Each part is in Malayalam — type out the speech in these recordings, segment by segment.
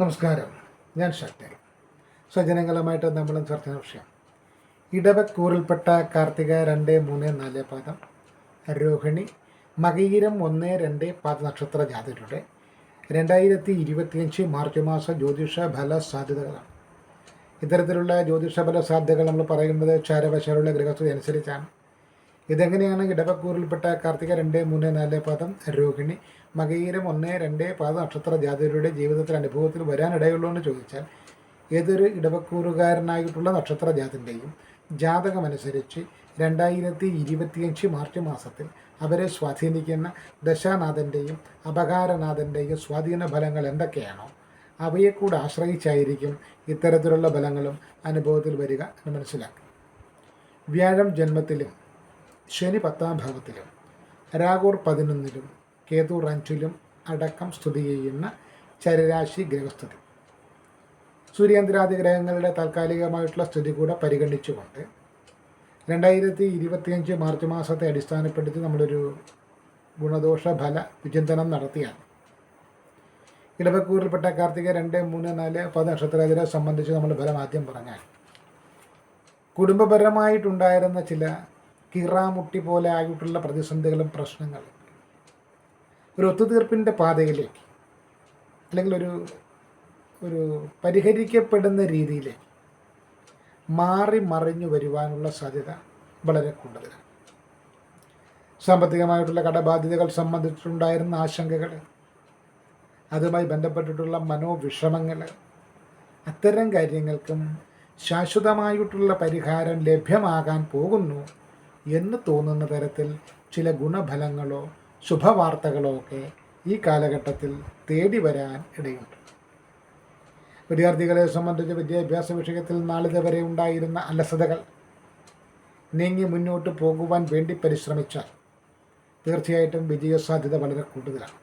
നമസ്കാരം. ഞാൻ ശക്തി സ്വജനങ്ങളുമായിട്ട് നമ്മൾ ചർച്ച വിഷയം. ഇടവക്കൂറിൽപ്പെട്ട കാർത്തിക രണ്ട് മൂന്ന് നാല് പാദം. രോഹിണി മകീരം ഒന്ന് രണ്ട് പാദ നക്ഷത്ര ജാതകരുടെ രണ്ടായിരത്തി ഇരുപത്തിയഞ്ച് മാർച്ച് മാസ ജ്യോതിഷ ഫല സാധ്യതകളാണ്. ഇത്തരത്തിലുള്ള ജ്യോതിഷ ഫല സാധ്യതകൾ നമ്മൾ പറയുന്നത് ചാരവശാലുള്ള ഗ്രഹസ്ഥിതി അനുസരിച്ചാണ്. ഇതെങ്ങനെയാണ് ഇടവക്കൂറിൽപ്പെട്ട കാർത്തിക രണ്ട് മൂന്ന് നാല് പാദം രോഹിണി? മകീരം ഒന്ന് രണ്ട് പാദ നക്ഷത്ര ജാതകരുടെ ജീവിതത്തിൽ അനുഭവത്തിൽ വരാനിടയുള്ളൂ എന്ന് ചോദിച്ചാൽ ഏതൊരു ഇടവക്കൂറുകാരനായിട്ടുള്ള നക്ഷത്ര ജാതിന്റെയും ജാതകമനുസരിച്ച് രണ്ടായിരത്തി ഇരുപത്തിയഞ്ച് മാർച്ച് മാസത്തിൽ അവരെ സ്വാധീനിക്കുന്ന ദശാനാഥന്റെയും അപകാരനാഥന്റെയും സ്വാധീന ഫലങ്ങൾ എന്തൊക്കെയാണോ അവയെ കൂടെ ആശ്രയിച്ചായിരിക്കും ഇത്തരത്തിലുള്ള ഫലങ്ങളും അനുഭവത്തിൽ വരിക എന്ന് മനസ്സിലാക്കി വ്യാഴം ജന്മത്തിലും ശനി പത്താം ഭാവത്തിലും രാഘൂർ പതിനൊന്നിലും കേതു അഞ്ചിലും അടക്കം സ്ഥിതി ചെയ്യുന്ന ചരരാശി ഗ്രഹസ്ഥിതി. സൂര്യാന്തരാദി ഗ്രഹങ്ങളുടെ താൽക്കാലികമായിട്ടുള്ള സ്ഥിതി കൂടെ പരിഗണിച്ചുകൊണ്ട് രണ്ടായിരത്തി ഇരുപത്തിയഞ്ച് മാർച്ച് മാസത്തെ അടിസ്ഥാനപ്പെടുത്തി നമ്മളൊരു ഗുണദോഷ ഫല വിചിന്തനം നടത്തിയാണ്. ഇടവക്കൂറിൽപ്പെട്ട കാർത്തിക രണ്ട് മൂന്ന് നാല് പത് നക്ഷത്രത്തിനെ സംബന്ധിച്ച് നമ്മൾ ഫലം ആദ്യം പറഞ്ഞാൽ കുടുംബപരമായിട്ടുണ്ടായിരുന്ന ചില കിറാമുട്ടി പോലെ ആയിട്ടുള്ള പ്രതിസന്ധികളും പ്രശ്നങ്ങളും. ഒരു ഒത്തുതീർപ്പിന്റെ പാതയിലേക്ക് അല്ലെങ്കിൽ ഒരു ഒരു പരിഹരിക്കപ്പെടുന്ന രീതിയിലേക്ക് മാറി മറിഞ്ഞു വരുവാനുള്ള സാധ്യത വളരെ കൂടുതലാണ്. സാമ്പത്തികമായിട്ടുള്ള കടബാധ്യതകൾ സംബന്ധിച്ചുണ്ടായിരുന്ന ആശങ്കകൾ അതുമായി ബന്ധപ്പെട്ടിട്ടുള്ള മനോവിഷമങ്ങൾ അത്തരം കാര്യങ്ങൾക്കും ശാശ്വതമായിട്ടുള്ള പരിഹാരം ലഭ്യമാകാൻ പോകുന്നു എന്ന് തോന്നുന്ന തരത്തിൽ ചില ഗുണഫലങ്ങളോ ശുഭവാർത്തകളോ ഒക്കെ ഈ കാലഘട്ടത്തിൽ തേടി വരാൻ ഇടയുണ്ട്. വിദ്യാർത്ഥികളെ സംബന്ധിച്ച് വിദ്യാഭ്യാസ വിഷയത്തിൽ നാളിതുവരെ ഉണ്ടായിരുന്ന അലസതകൾ നീങ്ങി മുന്നോട്ട് പോകുവാൻ വേണ്ടി പരിശ്രമിച്ചാൽ തീർച്ചയായിട്ടും വിജയസാധ്യത വളരെ കൂടുതലാണ്.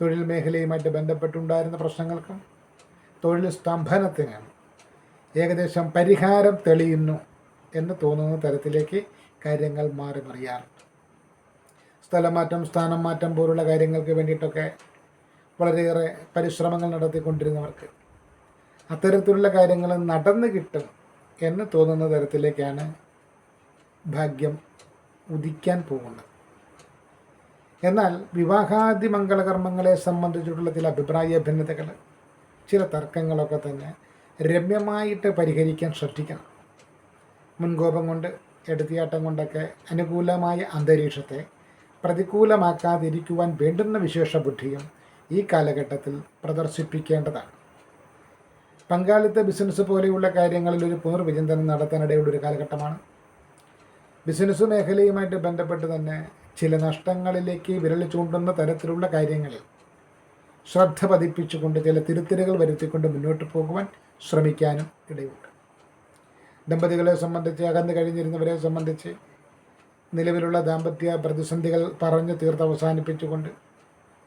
തൊഴിൽ മേഖലയുമായിട്ട് ബന്ധപ്പെട്ടുണ്ടായിരുന്ന പ്രശ്നങ്ങൾക്കും തൊഴിൽ സ്തംഭനത്തിന് ഏകദേശം പരിഹാരം തെളിയുന്നു എന്ന് തോന്നുന്ന തരത്തിലേക്ക് കാര്യങ്ങൾ മാറി മറിയാറുണ്ട് സ്ഥലമാറ്റം സ്ഥാനം മാറ്റം പോലുള്ള കാര്യങ്ങൾക്ക് വേണ്ടിയിട്ടൊക്കെ വളരെയേറെ പരിശ്രമങ്ങൾ നടത്തിക്കൊണ്ടിരുന്നവർക്ക് അത്തരത്തിലുള്ള കാര്യങ്ങൾ നടന്നു കിട്ടും എന്ന് തോന്നുന്ന തരത്തിലേക്കാണ് ഭാഗ്യം ഉദിക്കാൻ പോകുന്നത്. എന്നാൽ വിവാഹാദി മംഗളകർമ്മങ്ങളെ സംബന്ധിച്ചിട്ടുള്ള ചില അഭിപ്രായ ഭിന്നതകൾ ചില തർക്കങ്ങളൊക്കെ തന്നെ രമ്യമായിട്ട് പരിഹരിക്കാൻ ശ്രദ്ധിക്കണം. മുൻകോപം കൊണ്ട് എടുത്തിയാട്ടം കൊണ്ടൊക്കെ അനുകൂലമായ അന്തരീക്ഷത്തെ പ്രതികൂലമാക്കാതിരിക്കുവാൻ വേണ്ടുന്ന വിശേഷ ബുദ്ധിയും ഈ കാലഘട്ടത്തിൽ പ്രദർശിപ്പിക്കേണ്ടതാണ്. പങ്കാളിത്ത ബിസിനസ് പോലെയുള്ള കാര്യങ്ങളിൽ ഒരു പുനർവിചിന്തനം നടത്താനിടയുള്ള ഒരു കാലഘട്ടമാണ്. ബിസിനസ് മേഖലയുമായിട്ട് ബന്ധപ്പെട്ട് തന്നെ ചില നഷ്ടങ്ങളിലേക്ക് വിരൽ ചൂണ്ടുന്ന തരത്തിലുള്ള കാര്യങ്ങളിൽ ശ്രദ്ധ പതിപ്പിച്ചുകൊണ്ട് ചില തിരുത്തലുകൾ വരുത്തിക്കൊണ്ട് മുന്നോട്ട് പോകുവാൻ ശ്രമിക്കാനും ഇടയുണ്ട്. ദമ്പതികളെ സംബന്ധിച്ച് അകന്നു കഴിഞ്ഞിരുന്നവരെ സംബന്ധിച്ച് നിലവിലുള്ള ദാമ്പത്യ പ്രതിസന്ധികൾ പറഞ്ഞു തീർത്ത് അവസാനിപ്പിച്ചുകൊണ്ട്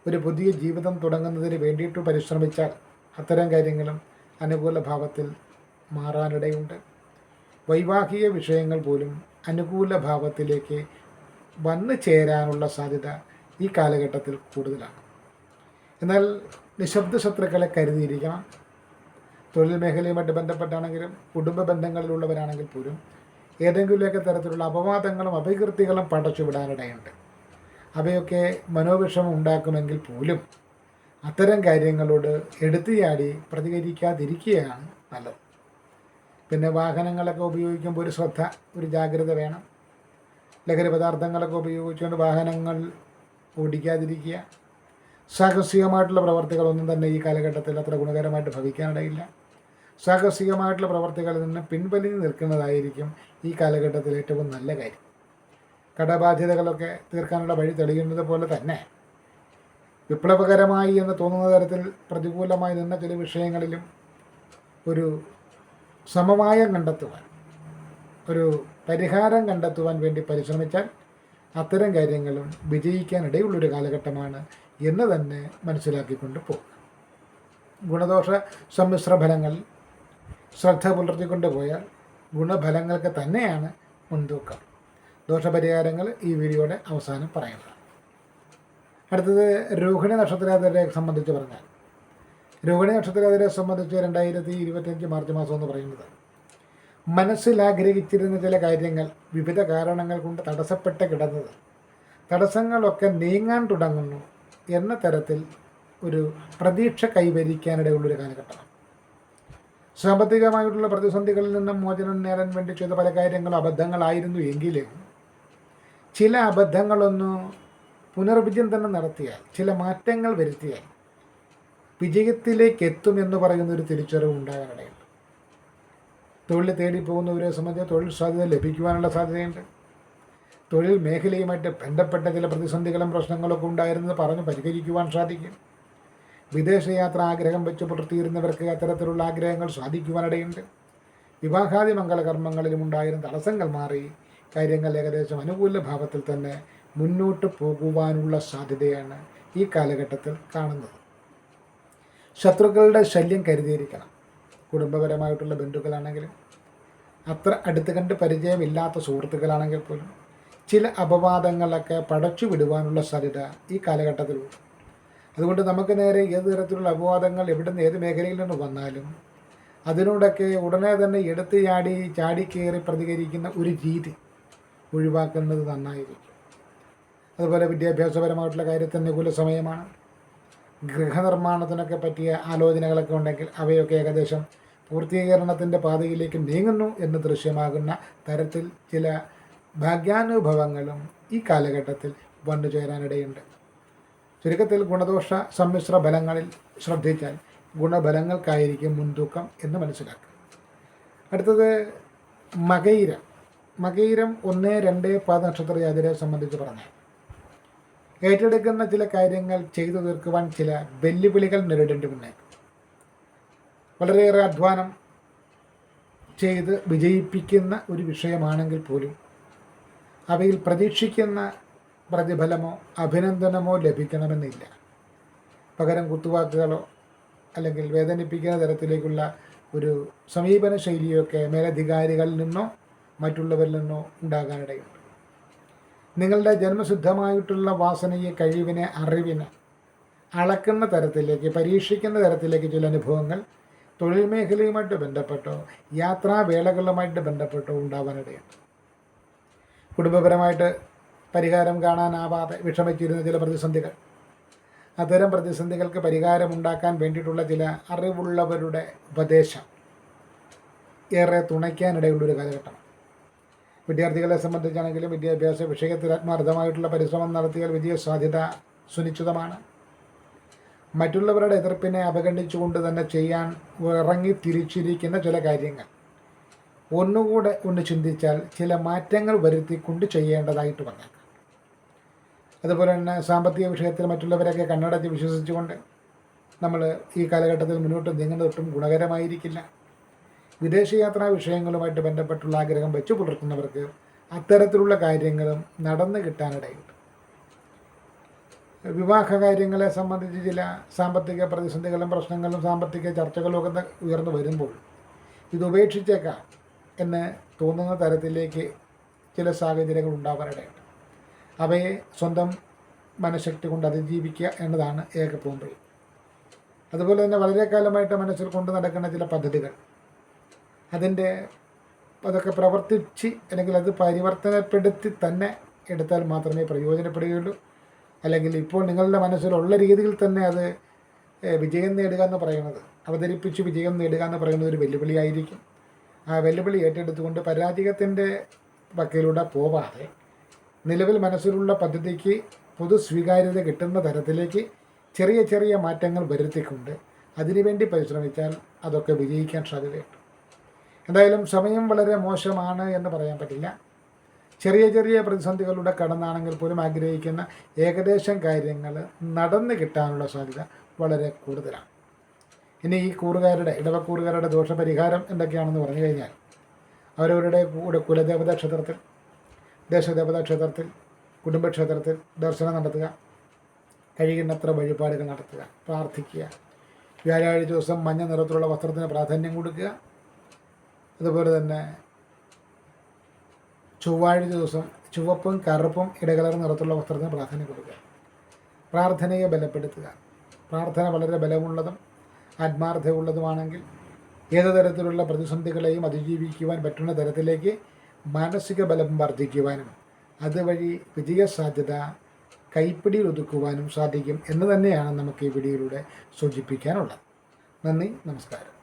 ഒരു പുതിയ ജീവിതം തുടങ്ങുന്നതിന് വേണ്ടിയിട്ട് പരിശ്രമിച്ചാൽ അത്തരം കാര്യങ്ങളും അനുകൂല ഭാവത്തിൽ മാറാനിടയുണ്ട്. വൈവാഹിക വിഷയങ്ങൾ പോലും അനുകൂല ഭാവത്തിലേക്ക് വന്നു ചേരാനുള്ള സാധ്യത ഈ കാലഘട്ടത്തിൽ കൂടുതലാണ്. എന്നാൽ നിശബ്ദ ശത്രുക്കളെ കരുതിയിരിക്കണം. തൊഴിൽ മേഖലയുമായിട്ട് ബന്ധപ്പെട്ടാണെങ്കിലും കുടുംബ ബന്ധങ്ങളിലുള്ളവരാണെങ്കിൽ പോലും ഏതെങ്കിലുമൊക്കെ തരത്തിലുള്ള അപവാദങ്ങളും അപകീർത്തികളും പടച്ചുവിടാനിടയുണ്ട്. അവയൊക്കെ മനോവിഷമം ഉണ്ടാക്കുമെങ്കിൽ പോലും അത്തരം കാര്യങ്ങളോട് എടുത്തുചാടി പ്രതികരിക്കാതിരിക്കുകയാണ് നല്ലത്. പിന്നെ വാഹനങ്ങളൊക്കെ ഉപയോഗിക്കുമ്പോൾ ഒരു ശ്രദ്ധ ഒരു ജാഗ്രത വേണം. ലഹരി പദാർത്ഥങ്ങളൊക്കെ ഉപയോഗിച്ചുകൊണ്ട് വാഹനങ്ങൾ ഓടിക്കാതിരിക്കുക. സാഹസികമായിട്ടുള്ള പ്രവർത്തികളൊന്നും തന്നെ ഈ കാലഘട്ടത്തിൽ അത്ര ഗുണകരമായിട്ട് ഭവിക്കാനിടയില്ല. സാഹസികമായിട്ടുള്ള പ്രവർത്തികളിൽ നിന്ന് പിൻവലിഞ്ഞു നിൽക്കുന്നതായിരിക്കും ഈ കാലഘട്ടത്തിൽ ഏറ്റവും നല്ല കാര്യം. കടബാധ്യതകളൊക്കെ തീർക്കാനുള്ള വഴി തെളിയുന്നത് പോലെ തന്നെ വിപ്ലവകരമായി എന്ന് തോന്നുന്ന തരത്തിൽ പ്രതികൂലമായി നിന്ന ചില വിഷയങ്ങളിലും ഒരു സമവായം കണ്ടെത്തുവാൻ ഒരു പരിഹാരം കണ്ടെത്തുവാൻ വേണ്ടി പരിശ്രമിച്ചാൽ അത്തരം കാര്യങ്ങളും വിജയിക്കാനിടയുള്ളൊരു കാലഘട്ടമാണ് എന്ന് തന്നെ മനസ്സിലാക്കിക്കൊണ്ട് പോകും ഗുണദോഷ സമ്മിശ്ര ഫലങ്ങൾ ശ്രദ്ധ പുലർത്തിക്കൊണ്ട് പോയാൽ ഗുണഫലങ്ങൾക്ക് തന്നെയാണ് മുൻതൂക്കം. ദോഷപരിഹാരങ്ങൾ ഈ വീഡിയോയുടെ അവസാനം പറയുന്നത്. അടുത്തത് രോഹിണി നക്ഷത്രത്തെ സംബന്ധിച്ച് പറഞ്ഞാൽ. രോഹിണി നക്ഷത്രത്തിനെ സംബന്ധിച്ച് രണ്ടായിരത്തി ഇരുപത്തിയഞ്ച് മാർച്ച് മാസം എന്ന് പറയുന്നത് മനസ്സിൽ ആഗ്രഹിച്ചിരുന്ന ചില കാര്യങ്ങൾ വിവിധ കാരണങ്ങൾ കൊണ്ട് തടസ്സപ്പെട്ട് കിടന്നത് തടസ്സങ്ങളൊക്കെ നീങ്ങാൻ തുടങ്ങുന്നു എന്ന തരത്തിൽ ഒരു പ്രതീക്ഷ കൈവരിക്കാനിടയുള്ളൊരു കാലഘട്ടമാണ്. സാമ്പത്തികമായിട്ടുള്ള പ്രതിസന്ധികളിൽ നിന്നും മോചനം നേടാൻ വേണ്ടി ചെയ്ത പല കാര്യങ്ങളും അബദ്ധങ്ങളായിരുന്നു എങ്കിലും ചില അബദ്ധങ്ങളൊന്ന് പുനർവിചിന്തനം നടത്തിയാൽ ചില മാറ്റങ്ങൾ വരുത്തിയാൽ വിജയത്തിലേക്ക് എത്തും എന്ന് പറയുന്ന ഒരു തിരിച്ചറിവ് ഉണ്ടാകാനിടയുണ്ട്. തൊഴിൽ തേടി പോകുന്നവരെ സംബന്ധിച്ച് തൊഴിൽ സാധ്യത ലഭിക്കുവാനുള്ള സാധ്യതയുണ്ട്. തൊഴിൽ മേഖലയുമായിട്ട് ബന്ധപ്പെട്ട ചില പ്രതിസന്ധികളും പ്രശ്നങ്ങളൊക്കെ ഉണ്ടായിരുന്നത് പറഞ്ഞ് പരിഹരിക്കുവാൻ സാധിക്കും. വിദേശയാത്ര ആഗ്രഹം വെച്ച് പുലർത്തിയിരുന്നവർക്ക് അത്തരത്തിലുള്ള ആഗ്രഹങ്ങൾ സാധിക്കുവാനിടയുണ്ട്. വിവാഹാദി മംഗളകർമ്മങ്ങളിലും ഉണ്ടായിരുന്ന തടസ്സങ്ങൾ മാറി കാര്യങ്ങൾ ഏകദേശം അനുകൂല ഭാവത്തിൽ തന്നെ മുന്നോട്ട് പോകുവാനുള്ള സാധ്യതയാണ് ഈ കാലഘട്ടത്തിൽ കാണുന്നത്. ശത്രുക്കളുടെ ശല്യം കരുതിയിരിക്കണം. കുടുംബപരമായിട്ടുള്ള ബന്ധുക്കളാണെങ്കിലും അത്ര അടുത്ത് കണ്ട് പരിചയമില്ലാത്ത സുഹൃത്തുക്കളാണെങ്കിൽ പോലും ചില അപവാദങ്ങളൊക്കെ പടച്ചു വിടുവാനുള്ള സാധ്യത ഈ കാലഘട്ടത്തിലുണ്ട്. അതുകൊണ്ട് നമുക്ക് നേരെ ഏത് തരത്തിലുള്ള അപവാദങ്ങൾ എവിടെ നിന്ന് ഏത് മേഖലയിൽ നിന്ന് വന്നാലും അതിനോടൊക്കെ ഉടനെ തന്നെ എടുത്ത് ചാടി ചാടിക്കേറി പ്രതികരിക്കുന്ന ഒരു രീതി ഒഴിവാക്കുന്നത് നന്നായിരിക്കും. അതുപോലെ വിദ്യാഭ്യാസപരമായിട്ടുള്ള കാര്യത്തിന് അനുകൂല സമയമാണ് ഗൃഹനിർമ്മാണത്തിനൊക്കെ പറ്റിയ ആലോചനകളൊക്കെ ഉണ്ടെങ്കിൽ അവയൊക്കെ ഏകദേശം പൂർത്തീകരണത്തിന്റെ പാതയിലേക്ക് നീങ്ങുന്നു എന്ന് ദൃശ്യമാകുന്ന തരത്തിൽ ചില ഭാഗ്യാനുഭവങ്ങളും ഈ കാലഘട്ടത്തിൽ വന്നു ചേരാനിടയുണ്ട് ചുരുക്കത്തിൽ ഗുണദോഷ സമ്മിശ്ര ഫലങ്ങളിൽ ശ്രദ്ധിച്ചാൽ ഗുണഫലങ്ങൾക്കായിരിക്കും മുൻതൂക്കം എന്ന് മനസ്സിലാക്കുക അടുത്തത് മകയിരം. മകയിരം ഒന്ന് രണ്ട് പാദ നക്ഷത്ര ജാതിരെ സംബന്ധിച്ച് പറഞ്ഞാൽ ഏറ്റെടുക്കുന്ന ചില കാര്യങ്ങൾ ചെയ്തു തീർക്കുവാൻ ചില വെല്ലുവിളികൾ നേരിടേണ്ടി വന്നേക്കും. വളരെയേറെ അധ്വാനം ചെയ്ത് വിജയിപ്പിക്കുന്ന ഒരു വിഷയമാണെങ്കിൽ പോലും അവയിൽ പ്രതീക്ഷിക്കുന്ന പ്രതിഫലമോ അഭിനന്ദനമോ ലഭിക്കണമെന്നില്ല. പകരം കുത്തുവാക്കുകളോ അല്ലെങ്കിൽ വേദനിപ്പിക്കുന്ന തരത്തിലേക്കുള്ള ഒരു സമീപന ശൈലിയൊക്കെ മേലധികാരികളിൽ നിന്നോ മറ്റുള്ളവരിൽ നിന്നോ ഉണ്ടാകാനിടയുണ്ട്. നിങ്ങളുടെ ജന്മസിദ്ധമായിട്ടുള്ള വാസനയെ കഴിവിനെ അറിവിനെ അളക്കുന്ന തരത്തിലേക്ക് പരീക്ഷിക്കുന്ന തരത്തിലേക്ക് ചില അനുഭവങ്ങൾ തൊഴിൽ മേഖലയുമായിട്ട് ബന്ധപ്പെട്ടോ യാത്രാവേളകളുമായിട്ട് ബന്ധപ്പെട്ടോ ഉണ്ടാവാനിടയുണ്ട്. കുടുംബപരമായിട്ട് പരിഹാരം കാണാനാവാതെ വിഷമിച്ചിരുന്ന ചില പ്രതിസന്ധികൾ. അത്തരം പ്രതിസന്ധികൾക്ക് പരിഹാരമുണ്ടാക്കാൻ വേണ്ടിയിട്ടുള്ള ചില അറിവുള്ളവരുടെ ഉപദേശം. ഏറെ തുണയ്ക്കാനിടയുള്ളൊരു കാലഘട്ടം. വിദ്യാർത്ഥികളെ സംബന്ധിച്ചാണെങ്കിലും വിദ്യാഭ്യാസ വിഷയത്തിൽ ആത്മാർത്ഥമായിട്ടുള്ള പരിശ്രമം നടത്തിയാൽ വിജയ സാധ്യത സുനിശ്ചിതമാണ്. മറ്റുള്ളവരുടെ എതിർപ്പിനെ അവഗണിച്ചുകൊണ്ട് തന്നെ ചെയ്യാൻ ഇറങ്ങി തിരിച്ചിരിക്കുന്ന ചില കാര്യങ്ങൾ. ഒന്നുകൂടെ ഒന്ന് ചിന്തിച്ചാൽ ചില മാറ്റങ്ങൾ വരുത്തിക്കൊണ്ട് ചെയ്യേണ്ടതായിട്ട് വന്നേക്കാം. അതുപോലെ തന്നെ സാമ്പത്തിക വിഷയത്തിൽ മറ്റുള്ളവരൊക്കെ കണ്ണടച്ച് വിശ്വസിച്ചുകൊണ്ട് നമ്മൾ ഈ കാലഘട്ടത്തിൽ മുന്നോട്ട് നീങ്ങുന്നതൊട്ടും ഗുണകരമായിരിക്കില്ല. വിദേശയാത്രാ വിഷയങ്ങളുമായിട്ട് ബന്ധപ്പെട്ടുള്ള ആഗ്രഹം വെച്ചു പുലർത്തുന്നവർക്ക് അത്തരത്തിലുള്ള കാര്യങ്ങളും നടന്നു കിട്ടാനിടയുണ്ട്. വിവാഹ കാര്യങ്ങളെ സംബന്ധിച്ച് ചില സാമ്പത്തിക പ്രതിസന്ധികളും പ്രശ്നങ്ങളും സാമ്പത്തിക ചർച്ചകളും ഒക്കെ ഉയർന്നു വരുമ്പോൾ ഇത് ഉപേക്ഷിച്ചേക്കാം എന്ന് തോന്നുന്ന തരത്തിലേക്ക് ചില സാഹചര്യങ്ങൾ ഉണ്ടാവാനിടയുണ്ട്. അവയെ സ്വന്തം മനഃശക്തി കൊണ്ട് അതിജീവിക്കുക എന്നതാണ് ഏക പോംവഴി അതുപോലെ തന്നെ വളരെ കാലമായിട്ട് മനസ്സിൽ കൊണ്ട് നടക്കുന്ന ചില പദ്ധതികൾ. അതിന്റെ അതൊക്കെ പ്രവർത്തിച്ച് അല്ലെങ്കിൽ അത് പരിവർത്തനപ്പെടുത്തി തന്നെ എടുത്താൽ മാത്രമേ പ്രയോജനപ്പെടുകയുള്ളൂ. അല്ലെങ്കിൽ ഇപ്പോൾ നിങ്ങളുടെ മനസ്സിലുള്ള രീതിയിൽ തന്നെ അത് വിജയം നേടുക എന്ന് പറയുന്നത് അവതരിപ്പിച്ച് വിജയം നേടുക എന്ന് പറയുന്നത് ഒരു വെല്ലുവിളിയായിരിക്കും. ആ വെല്ലുവിളി ഏറ്റെടുത്തുകൊണ്ട് പരാജയത്തിന്റെ വക്കയിലൂടെ പോവാതെ നിലവിൽ മനസ്സിലുള്ള പദ്ധതിക്ക് പൊതു സ്വീകാര്യത കിട്ടുന്ന തരത്തിലേക്ക് ചെറിയ ചെറിയ മാറ്റങ്ങൾ വരുത്തിക്കൊണ്ട് അതിനുവേണ്ടി പരിശ്രമിച്ചാൽ അതൊക്കെ വിജയിക്കാൻ സാധ്യതയുണ്ട്. എന്തായാലും സമയം വളരെ മോശമാണ് എന്ന് പറയാൻ പറ്റില്ല. ചെറിയ ചെറിയ പ്രതിസന്ധികളുടെ കടന്നാണെങ്കിൽ പോലും ആഗ്രഹിക്കുന്ന ഏകദേശം കാര്യങ്ങൾ നടന്നു കിട്ടാനുള്ള സാധ്യത വളരെ കൂടുതലാണ്. ഇനി ഈ കൂറുകാരുടെ ഇടവക്കൂറുകാരുടെ ദോഷപരിഹാരം എന്തൊക്കെയാണെന്ന് പറഞ്ഞു കഴിഞ്ഞാൽ അവരവരുടെ കൂടെ കുലദേവതാ ക്ഷേത്രത്തിൽ ദേശദേവതാ ക്ഷേത്രത്തിൽ കുടുംബക്ഷേത്രത്തിൽ ദർശനം നടത്തുക. കഴിയുന്നത്ര വഴിപാടുകൾ നടത്തുക പ്രാർത്ഥിക്കുക. വ്യാഴാഴ്ച ദിവസം മഞ്ഞ നിറത്തിലുള്ള വസ്ത്രത്തിന് പ്രാധാന്യം കൊടുക്കുക. അതുപോലെ തന്നെ ചൊവ്വാഴ്ച ദിവസം ചുവപ്പും കറുപ്പും ഇടകലർ നിറത്തിലുള്ള വസ്ത്രത്തിന് പ്രാധാന്യം കൊടുക്കുക. പ്രാർത്ഥനയെ ബലപ്പെടുത്തുക. പ്രാർത്ഥന വളരെ ബലമുള്ളതും ആത്മാർത്ഥതയുള്ളതുമാണെങ്കിൽ ഏത് തരത്തിലുള്ള പ്രതിസന്ധികളെയും അതിജീവിക്കുവാൻ പറ്റുന്ന തരത്തിലേക്ക് മാനസിക ബലം വർദ്ധിക്കുവാനും അതുവഴി വിജയസാധ്യത കൈപ്പിടിയിൽ ഒതുക്കുവാനും സാധിക്കും എന്ന് തന്നെയാണ് നമുക്ക് ഈ വീഡിയോയിലൂടെ സൂചിപ്പിക്കാനുള്ളത്. നന്ദി നമസ്കാരം.